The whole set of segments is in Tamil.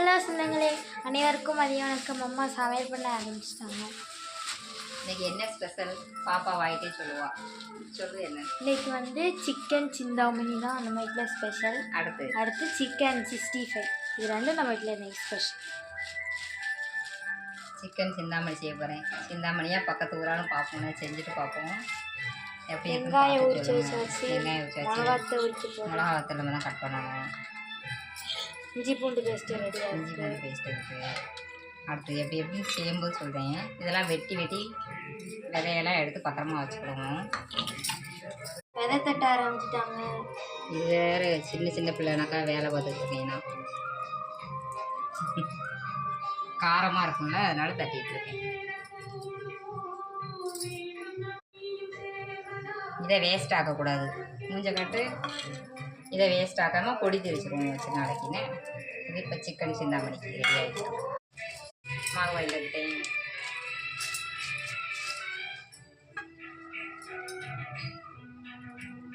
ஹலோ சொந்தங்களே அனைவருக்கும் மதிய வணக்கம். அம்மா சமையல் பண்ண ஆரம்பிச்சிட்டாங்க. இன்னைக்கு என்ன ஸ்பெஷல் பாப்பா வாயிட்டே சொல்லுவா. சொல்லு என்ன? இன்னைக்கு வந்து சிக்கன் சிந்தாமணி தான் நம்ம வீட்டில் ஸ்பெஷல் அடுத்து? அடுத்து சிக்கன் சிக்ஸ்டி ஃபைவ் இது ரெண்டும் நம்ம வீட்டில் இன்னைக்கு ஸ்பெஷல் சிக்கன் சிந்தாமணி செய்ய போகிறேன் சிந்தாமணியாக பக்கத்து ஊராலும் பார்ப்போம். செஞ்சுட்டு பார்ப்போம். எப்படி வெங்காயம் உரிச்சு சொல்லுங்க. வச்சு வெங்காயம் உரிச்சு வச்சு. மிளகாத்தை உரிச்சு போடுறோம் மிளகா வத்தல் தான் கட் பண்ணணும். இஞ்சி பூண்டு பேஸ்ட்டு ரெடியாக இஞ்சி பூண்டு பேஸ்ட் இருக்குது அடுத்து எப்படி எப்படி செய்யும்போது சொல்கிறேன் இதெல்லாம் வெட்டி வெட்டி விதையெல்லாம் எடுத்து பத்திரமா வச்சுக்கிடுவோம். விதை தட்ட ஆரம்பிச்சிட்டாங்க. இது வேறு சின்ன சின்ன பிள்ளைனாக்கா வேலை பார்த்துட்டு இருக்கீங்கன்னா. காரமாக இருக்கும்ல அதனால தட்டிட்டு இருக்கேன். இதை வேஸ்ட் ஆக்கக்கூடாது. மூஞ்ச கட்டு இதை வேஸ்ட் ஆக்காமல் பொடி திரிச்சிருவோம் வச்சு நாளைக்குன்னு. இது இப்போ சிக்கன் சிந்தாமணிக்கு ரெடி ஆகிடுச்சு மாவு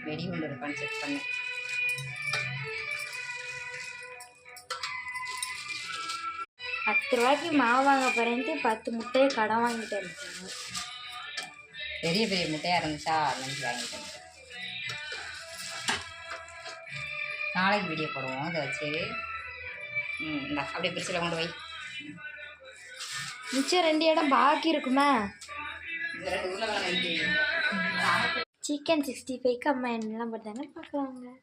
வெடி கொண்டு இருக்கான்னு செக் பண்ணேன் பத்து ரூபாய்க்கு மாவு வாங்க போகிறேன்ட்டு பத்து முட்டையை கடன் வாங்கிட்டு இருக்காங்க பெரிய பெரிய முட்டையாக இருந்துச்சா? லஞ்சு வாங்கிட்டு வந்துட்டேன். நாளைக்கு வீடியோ போடுவோம். இதை வச்சு இந்தா அப்படியே பிரிச்சில் கொண்டு போய். மிச்சம் ரெண்டு இடம் பாக்கி இருக்குமே. சிக்கன் சிக்ஸ்டி ஃபைவ்க்கு அம்மா என்னெல்லாம் போட்டாங்க பார்க்கலாங்க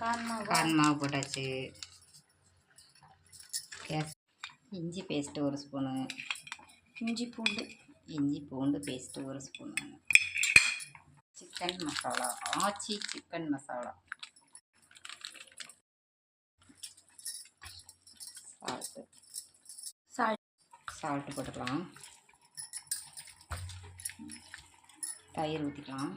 கார்ன் மாவு. போட்டாச்சு. இஞ்சி பேஸ்ட்டு ஒரு ஸ்பூனு இஞ்சி பூண்டு. இஞ்சி பூண்டு பேஸ்ட்டு ஒரு spoon chicken masala Aachi chicken masala salt salt salt போட்டுக்கலாம். தயிர் ஊற்றிக்கலாம்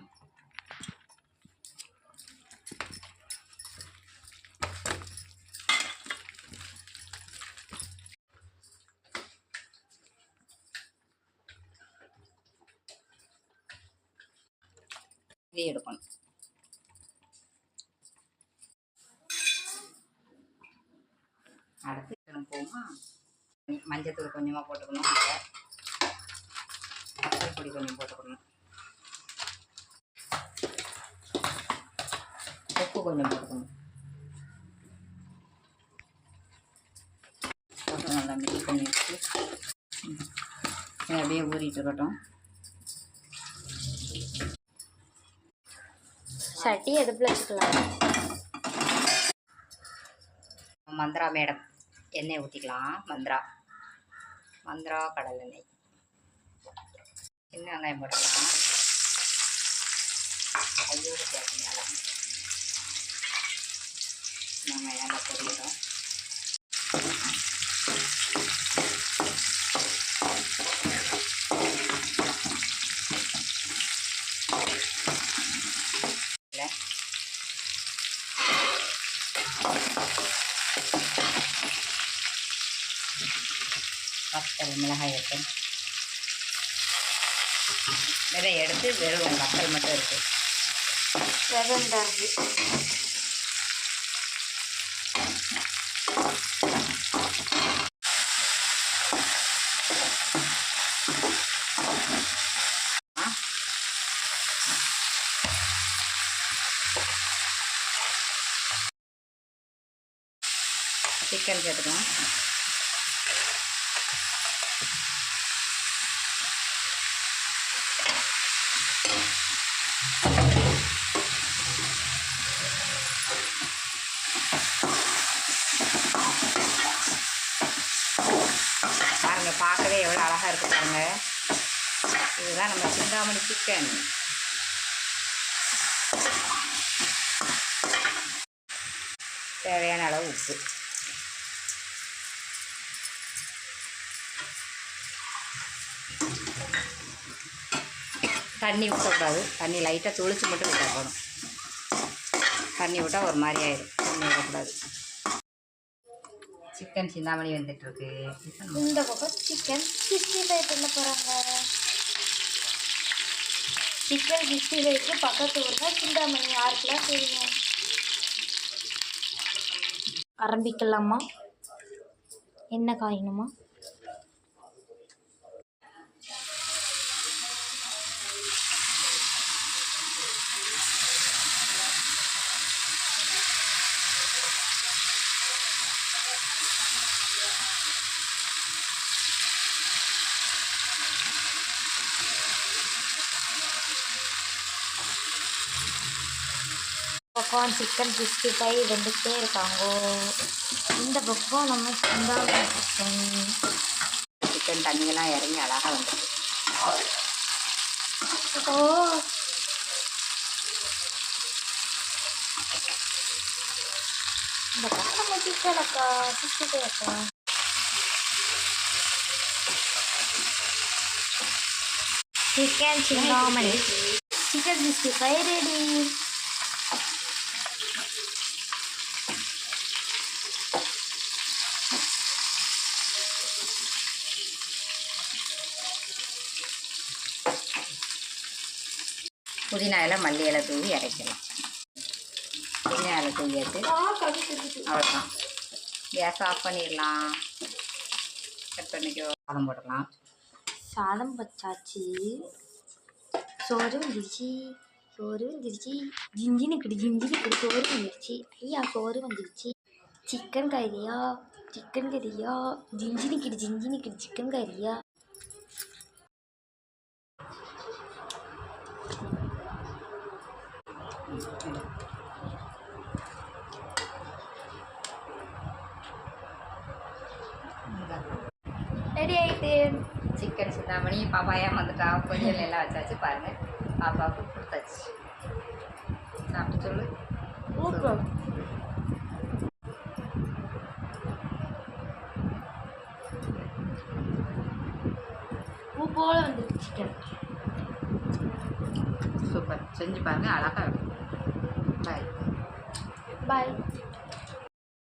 இதே எடுக்கணும். அடுத்து இதெல்லாம் போகுமா? மஞ்சத்தூள் கொஞ்சமாக போட்டுக்கணும். மஞ்சள் பொடி கொஞ்சம் போட்டுக்கணும். உப்பு கொஞ்சம் போட்டுக்கணும். போட்டு நல்லா மிக்ஸ் பண்ணி வச்சு அப்படியே ஊறிட்டு இருக்கட்டும். சட்டி எதுப்பில் வச்சுக்கலாம் மந்த்ரா மேடம் எண்ணெய் ஊற்றிக்கலாம் மந்த்ரா. மந்த்ரா கடல் எண்ணெய். சின்ன வெங்காயம் போட்டுக்கலாம் கையோடு சேர்த்து மேலே. வெங்காயம் நல்லா பொரியட்டும் வத்தல் மிளகாய் வத்தல் நிறைய எடுத்து வெறும் வத்தல் மட்டும் இருக்குது வெறும் தான் இருக்குது சிக்கன் சேர்த்துக்கலாம் பாருங்க பார்க்கவே எவ்வளோ அழகாக இருக்கு பாருங்க. இதுதான் நம்ம சிந்தாமணி சிக்கன் தேவையான அளவு உப்பு. தண்ணி ஊற்றக்கூடாது தண்ணி லைட்டாக தொளிச்சு மட்டும் விட்டால் போதும். தண்ணி விட்டால் ஒரு மாதிரி ஆயிடும் தண்ணி விடக்கூடாது. சிக்கன் சிந்தாமணி வந்துட்டுருக்கு. இந்த பக்கம் சிக்கன் சிக்ஸ்டி ஃபைவ் பண்ண போகிறாங்க சிக்கன் சிக்ஸ்டி ஃபைவ்க்கு பக்கத்து ஊரில் சிந்தாமணி ஆறுக்கெலாம் தெரியும். ஆரம்பிக்கலாமா? என்ன காயணுமா? பக்கம் சிக்கன் சிக்ஸ்டி ஃபைவ் வெந்துக்கிட்டே இருக்காங்க. இந்த பக்கம் நம்ம சிந்தாமணி சிக்கன் சிக்கன் தண்ணியெல்லாம் இறங்கி அழகாக வந்துருக்கு ஓ. இந்த பக்கம் நம்ம அக்கா சிக்ஸ்டி அக்கா chicken Chintamani chicken sixty five ready புதினா இலை மல்லி இலை தூவி இறக்கலாம் புதினா செய்யாது அவ்வளோதான் கேஸ் ஆஃப் பண்ணிடலாம். கட் பண்ணிக்கோ சாதம் போடலாம். சாதம் பச்சாச்சு. சோறு வந்துருச்சு. சோறு வந்துருச்சு. ஜிஞ்சினுக்குடி ஜிஞ்சினுக்குடி சோறு வந்துருச்சு. ஐயா சோறு வந்துருச்சு. சிக்கன் கறியா? சிக்கன் கறியா? ஜிஞ்சினுக்கிடி ஜிஞ்சினுக்கிடி சிக்கன் கறியா? ரெடி ஆகிட்டு சிக்கன் சிந்தாமணி பாப்பா வந்துட்டா கொஞ்சம் எல்லாம் வச்சாச்சு பாருங்கள் பாப்பாவுக்கு கொடுத்தாச்சு. சாப்பிட்டு சொல்லு. பூ போல வந்துருக்கு சிக்கன் சூப்பர். செஞ்சு பாருங்கள் அழகாக இருக்கும் பாய் பாய்